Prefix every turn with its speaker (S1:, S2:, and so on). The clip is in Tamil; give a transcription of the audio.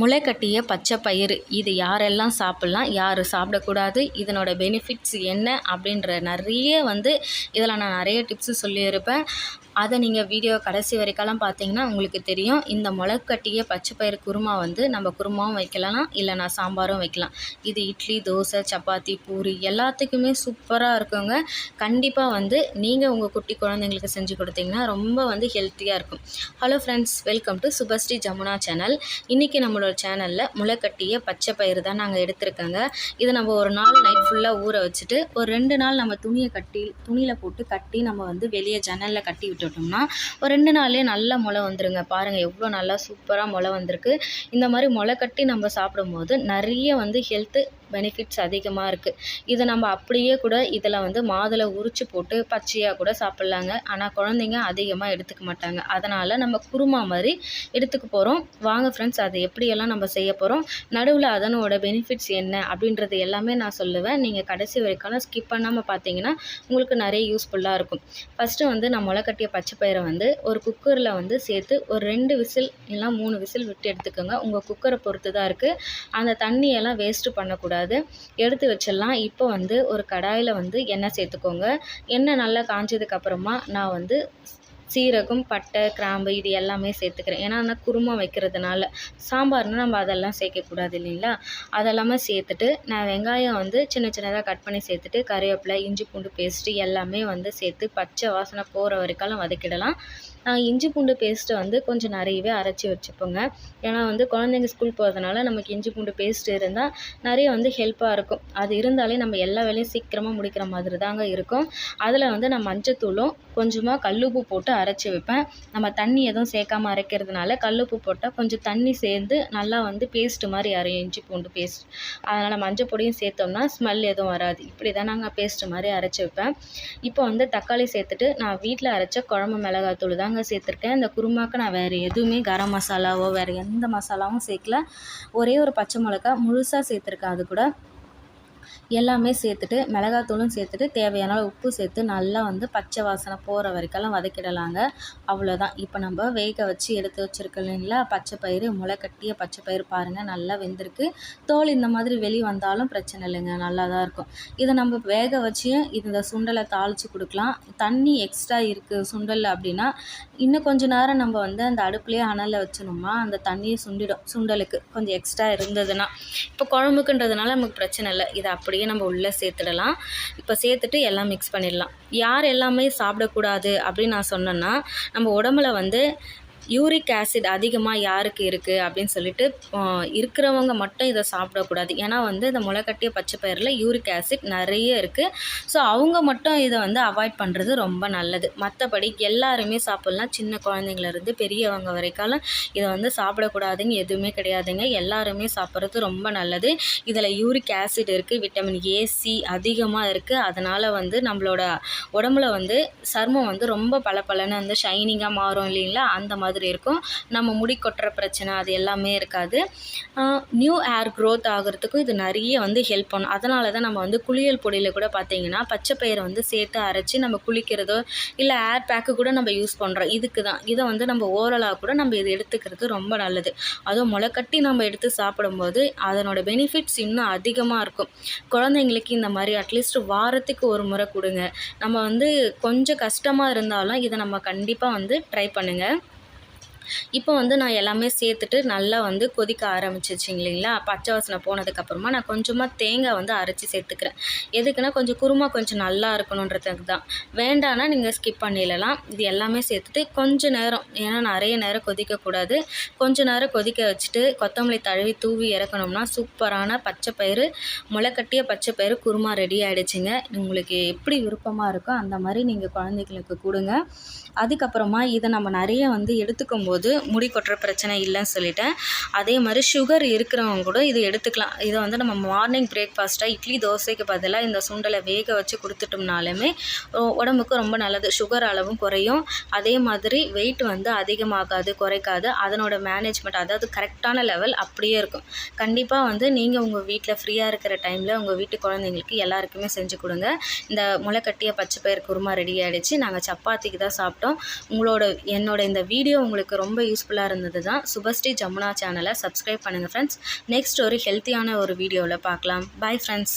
S1: முளைக்கட்டிய பச்சை பயிறு. இது யாரெல்லாம் சாப்பிட்லாம் யார் சாப்பிடக்கூடாது இதனோட பெனிஃபிட்ஸ் என்ன அப்படின்ற நிறைய வந்து இதில் நான் நிறைய டிப்ஸு சொல்லியிருப்பேன். அதை நீங்கள் வீடியோ கடைசி வரைக்கெல்லாம் பார்த்தீங்கன்னா உங்களுக்கு தெரியும். இந்த முளைக்கட்டிய பச்சை பயிறு குருமா வந்து நம்ம குருமாவும் வைக்கலாம் இல்லைனா சாம்பாரும் வைக்கலாம். இது இட்லி தோசை சப்பாத்தி பூரி எல்லாத்துக்குமே சூப்பராக இருக்குங்க. கண்டிப்பாக வந்து நீங்கள் உங்கள் குட்டி குழந்தைங்களுக்கு செஞ்சு கொடுத்தீங்கன்னா ரொம்ப வந்து ஹெல்த்தியாக இருக்கும். Hello friends welcome to Subhashree Jamuna channel இன்றைக்கி நம்மளோட சேனலில் முளைக்கட்டிய பச்சை பயிறு தான் நாங்கள் எடுத்திருக்கோங்க. இதை நம்ம ஒரு நாள் நைட் ஃபுல்லாக ஊற வச்சுட்டு ஒரு ரெண்டு நாள் நம்ம துணியை கட்டி துணியில் போட்டு கட்டி நம்ம வந்து வெளியே ஜன்னலில் கட்டி விட்டோம்னா ஒரு ரெண்டு நாள்லேயே நல்ல முளை வந்துருங்க. பாருங்கள் எவ்வளோ நல்லா சூப்பராக முளை வந்திருக்கு. இந்த மாதிரி முளை கட்டி நம்ம சாப்பிடும்போது நிறைய வந்து ஹெல்த்து பெனிஃபிட்ஸ் அதிகமாக இருக்குது இதை நம்ம அப்படியே கூட இதில் வந்து மாதுளை உரித்து போட்டு பச்சையாக கூட சாப்பிட்லாங்க. ஆனால் குழந்தைங்க அதிகமாக எடுத்துக்க மாட்டாங்க. அதனால் நம்ம குருமா மாதிரி எடுத்துக்க போகிறோம் வாங்க ஃப்ரெண்ட்ஸ் அதை எப்படியெல்லாம் நம்ம செய்ய போகிறோம் நடுவில் அதனோட பெனிஃபிட்ஸ் என்ன? அப்படின்றது எல்லாமே நான் சொல்லுவேன். நீங்கள் கடைசி வரைக்கும் ஸ்கிப் பண்ணாமல் பார்த்தீங்கன்னா உங்களுக்கு நிறைய யூஸ்ஃபுல்லாக இருக்கும். ஃபஸ்ட்டு வந்து நான் முளைக்கட்டிய பச்சை பயிரை வந்து ஒரு குக்கரில் வந்து சேர்த்து ஒரு ரெண்டு விசில் இல்லைனா மூணு விசில் விட்டு எடுத்துக்கோங்க. உங்கள் குக்கரை பொறுத்து தான் இருக்குது அந்த தண்ணியெல்லாம் வேஸ்ட்டு பண்ணக்கூடாது. எடுத்து வச்சிடலாம். இப்போ வந்து ஒரு கடாயில் வந்து எண்ணெய் சேர்த்துக்கோங்க. எண்ணெய் நல்லா காஞ்சதுக்கப்புறமா நான் வந்து சீரகம் பட்டை கிராம்பு இது எல்லாமே சேர்த்துக்கிறேன். ஏன்னா நான் குருமா வைக்கிறதுனால சாம்பார்னால் நம்ம அதெல்லாம் சேர்க்கக்கூடாது இல்லைங்களா? அதெல்லாமே சேர்த்துட்டு நான் வெங்காயம் வந்து சின்ன சின்னதாக கட் பண்ணி சேர்த்துட்டு கருவேப்பிலை இஞ்சி பூண்டு பேஸ்ட்டு எல்லாமே வந்து சேர்த்து பச்சை வாசனை போகிற வரைக்கும் வதக்கிடலாம். இஞ்சி பூண்டு பேஸ்ட்டை வந்து கொஞ்சம் நிறையவே அரைச்சி வச்சுப்போங்க. ஏன்னா வந்து குழந்தைங்க ஸ்கூல் போகிறதுனால நமக்கு இஞ்சி பூண்டு பேஸ்ட் இருந்தால் நிறைய வந்து ஹெல்ப்பாக இருக்கும். அது இருந்தாலே நம்ம எல்லா வேலையும் சீக்கிரமாக முடிக்கிற மாதிரி தாங்க இருக்கும். அதில் வந்து நான் மஞ்சத்தூளும் கொஞ்சமாக கல்லுப்பு போட்டு அரைச்சி வைப்பேன். நம்ம தண்ணி எதுவும் சேர்க்காம அரைக்கிறதுனால கல்லுப்பு போட்டால் கொஞ்சம் தண்ணி சேர்ந்து நல்லா வந்து பேஸ்ட்டு மாதிரி அரையும் இஞ்சி பூண்டு பேஸ்ட் அதனால் மஞ்சள் பொடியும் சேர்த்தோம்னா ஸ்மெல் எதுவும் வராது. இப்படி தான் நாங்கள் பேஸ்ட்டு மாதிரி அரைச்சி வைப்பேன். இப்போ வந்து தக்காளி சேர்த்துட்டு நான் வீட்டில் அரைச்ச குழம்பு மிளகாத்தூள் தாங்க சேர்த்துருக்கேன். இந்த குருமாவுக்கு நான் வேறு எதுவுமே கரம் மசாலாவோ வேறு எந்த மசாலாவும் சேர்க்கல. ஒரே ஒரு பச்சை மிளகா முழுசாக சேர்த்துருக்கேன். அது கூட எல்லாமே சேர்த்துட்டு மிளகாத்தூளும் சேர்த்துட்டு தேவையான உப்பு சேர்த்து நல்லா வந்து பச்சை வாசனை போகிற வரைக்கெல்லாம் வதக்கிடலாங்க. அவ்வளோதான் இப்போ நம்ம வேக வச்சு எடுத்து வச்சுருக்கலைங்களா பச்சை பயிறு முளை கட்டிய பச்சை பயிறு பாருங்கள் நல்லா வெந்திருக்கு. தோல் இந்த மாதிரி வெளி வந்தாலும் பிரச்சனை இல்லைங்க. நல்லா தான் இருக்கும். இதை நம்ம வேக வச்சு இந்த சுண்டலை தாளித்து கொடுக்கலாம். தண்ணி எக்ஸ்ட்ரா இருக்குது சுண்டல் அப்படின்னா இன்னும் கொஞ்ச நேரம் நம்ம வந்து அந்த அடுப்புலேயே அனலில் வச்சணுமா அந்த தண்ணியை சுண்டிடும் சுண்டலுக்கு. கொஞ்சம் எக்ஸ்ட்ரா இருந்ததுன்னா. இப்போ குழம்புக்குன்றதுனால நமக்கு பிரச்சனை இல்லை. இதை அப்படியே நம்ம உள்ளே சேர்த்துடலாம். இப்போ சேர்த்துட்டு எல்லாம் மிக்ஸ் பண்ணிடலாம். யார் எல்லாமே சாப்பிடக்கூடாது அப்படின்னு நான் சொன்னேன்னா நம்ம உடம்புல வந்து யூரிக் ஆசிட் அதிகமாக யாருக்கு இருக்குது அப்படின்னு சொல்லிட்டு இருக்கிறவங்க மட்டும் இதை சாப்பிடக்கூடாது. ஏன்னா வந்து இந்த முளைக்கட்டிய பச்சை பயிரில் யூரிக் ஆசிட் நிறைய இருக்குது ஸோ அவங்க மட்டும் இதை வந்து அவாய்ட் பண்ணுறது ரொம்ப நல்லது. மற்றபடி எல்லாருமே சாப்பிட்லாம். சின்ன குழந்தைங்கலேருந்து பெரியவங்க வரைக்கும் இதை வந்து சாப்பிடக்கூடாதுங்க. எதுவுமே கிடையாதுங்க. எல்லாருமே சாப்பிட்றது ரொம்ப நல்லது. இதில் யூரிக் ஆசிட் இருக்குது விட்டமின் ஏ சி அதிகமாக இருக்குது அதனால் வந்து நம்மளோட உடம்புல வந்து சர்மம் வந்து ரொம்ப பளபளன்னு வந்து ஷைனிங்காக மாறும் இல்லைங்களா? அந்த மாதிரி மாதிரி இருக்கும். நம்ம முடி கொட்டுற பிரச்சனை அது எல்லாமே இருக்காது. நியூ ஏர் க்ரோத் ஆகிறதுக்கும் இது நிறைய வந்து ஹெல்ப் பண்ணும். அதனால தான் நம்ம வந்து குளியல் பொடியில் கூட பார்த்தீங்கன்னா பச்சை பயிரை வந்து சேர்த்து அரைச்சி நம்ம குளிக்கிறதோ இல்லை ஏர் பேக்கு கூட நம்ம யூஸ் பண்ணுறோம் இதுக்கு தான் இதை வந்து நம்ம ஓரலாக கூட நம்ம இது எடுத்துக்கிறது ரொம்ப நல்லது. அதுவும் முளைக்கட்டி நம்ம எடுத்து சாப்பிடும்போது அதனோட பெனிஃபிட்ஸ் இன்னும் அதிகமாக இருக்கும். குழந்தைங்களுக்கு இந்த மாதிரி அட்லீஸ்ட் வாரத்துக்கு ஒரு முறை கொடுங்க. நம்ம வந்து கொஞ்சம் கஷ்டமாக இருந்தாலும் இதை நம்ம கண்டிப்பாக வந்து ட்ரை பண்ணுங்கள் இப்போ வந்து நான் எல்லாமே சேர்த்துட்டு நல்லா வந்து கொதிக்க ஆரம்பிச்சிச்சு இல்லைங்களா? பச்சை வாசனை போனதுக்கப்புறமா நான் கொஞ்சமாக தேங்காய் வந்து அரைச்சி சேர்த்துக்கிறேன். எதுக்குன்னா கொஞ்சம் குருமா கொஞ்சம் நல்லா இருக்கணுன்றதுக்கு தான். வேண்டான்னா நீங்கள் ஸ்கிப் பண்ணிடலாம். இது எல்லாமே சேர்த்துட்டு கொஞ்சம் நேரம் ஏன்னா நிறைய நேரம் கொதிக்கக்கூடாது கொஞ்சம் நேரம் கொதிக்க வச்சுட்டு கொத்தமல்லி தழுவி தூவி இறக்கணும்னா சூப்பரான பச்சை பயிறு முளைக்கட்டிய பச்சை பயிறு குருமா ரெடி ஆகிடுச்சிங்க உங்களுக்கு எப்படி விருப்பமாக இருக்கோ அந்த மாதிரி நீங்கள் குழந்தைங்களுக்கு கொடுங்க. அதுக்கப்புறமா இதை நம்ம நிறைய வந்து எடுத்துக்கும் போது போது முடி கொட்டுற பிரச்சனை இல்லைன்னு சொல்லிட்டேன். அதே மாதிரி சுகர் இருக்கிறவங்க கூட இது எடுத்துக்கலாம். இதை வந்து நம்ம மார்னிங் பிரேக்ஃபாஸ்ட்டாக இட்லி தோசைக்கு பதிலாக இந்த சுண்டலை வேக வச்சு கொடுத்துட்டோம்னாலுமே உடம்புக்கு ரொம்ப நல்லது. சுகர் அளவும் குறையும். அதே மாதிரி வெயிட் வந்து அதிகமாகாது குறைக்காது. அதனோட மேனேஜ்மெண்ட் அதாவது கரெக்டான லெவல் அப்படியே இருக்கும். கண்டிப்பாக வந்து நீங்கள் உங்கள் வீட்டில் ஃப்ரீயாக இருக்கிற டைமில் உங்கள் வீட்டு குழந்தைங்களுக்கு எல்லாருக்குமே செஞ்சு கொடுங்க. இந்த முளைக்கட்டிய பச்சை பயிர் குருமா ரெடி ஆகிடுச்சு நாங்கள் சப்பாத்திக்கு தான் சாப்பிட்டோம். உங்களோட என்னோட இந்த வீடியோ உங்களுக்கு ரொம்ப ரொம்ப யூஸ்ஃபுல்லாக இருந்தது தான் சுபஸ்ரீ ஜமுனா சேனலை சப்ஸ்கிரைப் பண்ணுங்கள் ஃப்ரெண்ட்ஸ் நெக்ஸ்ட் ஒரு ஹெல்த்தியான ஒரு வீடியோவில் பார்க்கலாம். Bye friends